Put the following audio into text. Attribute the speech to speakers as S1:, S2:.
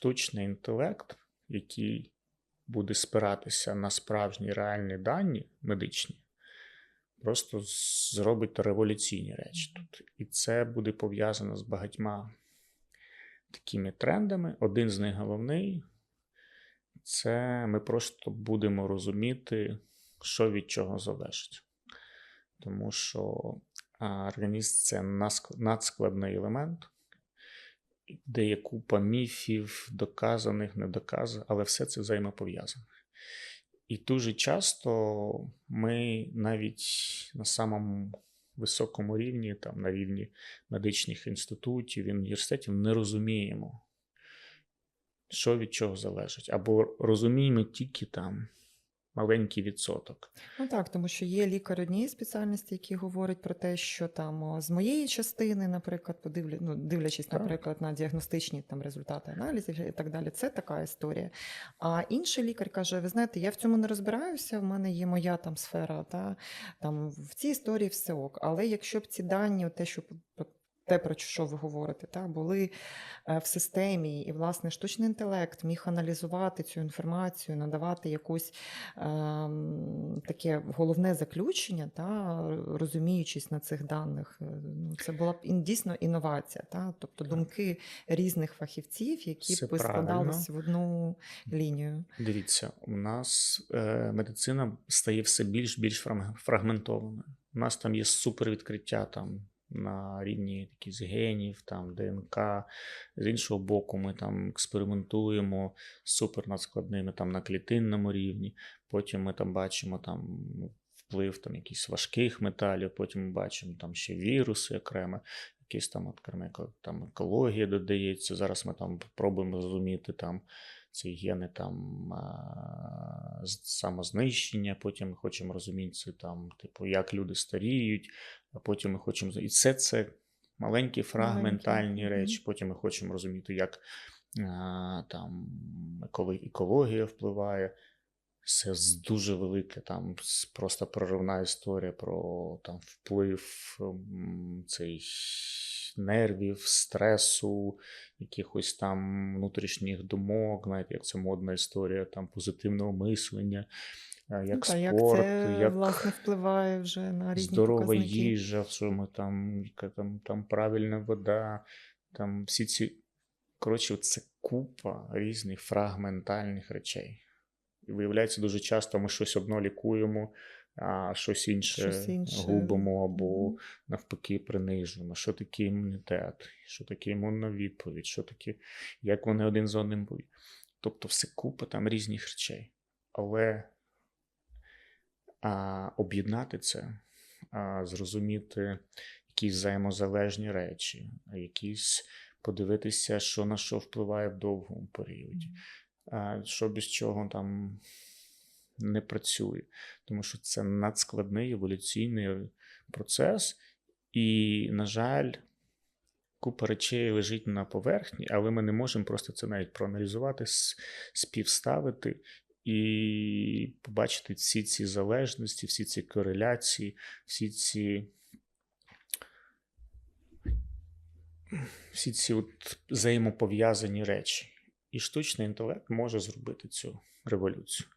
S1: штучний інтелект, який буде спиратися на справжні реальні дані медичні, просто зробить революційні речі тут. І це буде пов'язано з багатьма такими трендами. Один з них головний це ми просто будемо розуміти, що від чого залежить. Тому що організм це надскладний елемент, де купа міфів, доказаних, недоказаних, але все це взаємопов'язане. І дуже часто ми навіть на самому високому рівні, там, на рівні медичних інститутів університетів, не розуміємо, що від чого залежить. Або розуміємо тільки там маленький відсоток.
S2: Ну так, тому що є лікар однієї спеціальності, який говорить про те, що там з моєї частини, наприклад, подивлю, ну, дивлячись,
S1: Так.
S2: наприклад, на діагностичні там результати аналізів і так далі, це така історія. А інший лікар каже: ви знаєте, я в цьому не розбираюся, в мене є моя там сфера, та там в цій історії все ок. Але якщо б ці дані, те, що те, про що ви говорите, та, були е, в системі, і, власне, штучний інтелект міг аналізувати цю інформацію, надавати якусь ем, таке головне заключення, та, розуміючись на цих даних, е, ну, це була б дійсно інновація, та, тобто думки різних фахівців, які
S1: Це
S2: б складались в одну лінію.
S1: Дивіться, у нас е, медицина стає все більш більш фраг- фрагментованою. У нас там є супервідкриття там на рівні якихось генів, там ДНК. З іншого боку, ми там експериментуємо з супернадскладними там на клітинному рівні. Потім ми там бачимо там вплив там якихось важких металів, потім ми бачимо там ще віруси окремо. Якісь там окремо там екологія додається. Зараз ми там пробуємо зрозуміти там ці гени там самознищення, потім ми хочемо розуміти це там, типу, як люди старіють, а потім ми хочемо. І все це маленькі фрагментальні
S2: Маленькі.
S1: речі. Потім ми хочемо розуміти, як а, там еколо- екологія впливає. Це дуже велике, там просто проривна історія про там, вплив м, цей нервів, стресу, якихось там внутрішніх думок, знаєте, як це модна історія там позитивного мислення, е, як
S2: ну, та, як
S1: спорт,
S2: це
S1: як
S2: власне впливає вже на різні
S1: здорова
S2: показники.
S1: їжа, що ми там, яка там, там правильна вода, там всі ці. Коротше, це купа різних фрагментальних речей. І виявляється, дуже часто ми щось одно лікуємо, а щось інше,
S2: Щось інше.
S1: губимо або навпаки принижуємо. Що таке імунітет, що таке імунна відповідь, що таке, як вони один з одним будуть. Тобто, все купа там різних речей. Але а, об'єднати це, а, зрозуміти якісь взаємозалежні речі, якісь подивитися, що на що впливає в довгому періоді, що без чого там не працює. Тому що це надскладний еволюційний процес, і, на жаль, купа речей лежить на поверхні, але ми не можемо просто це навіть проаналізувати, співставити і побачити всі ці залежності, всі ці кореляції, всі ці. Всі ці от взаємопов'язані речі. І штучний інтелект може зробити цю революцію.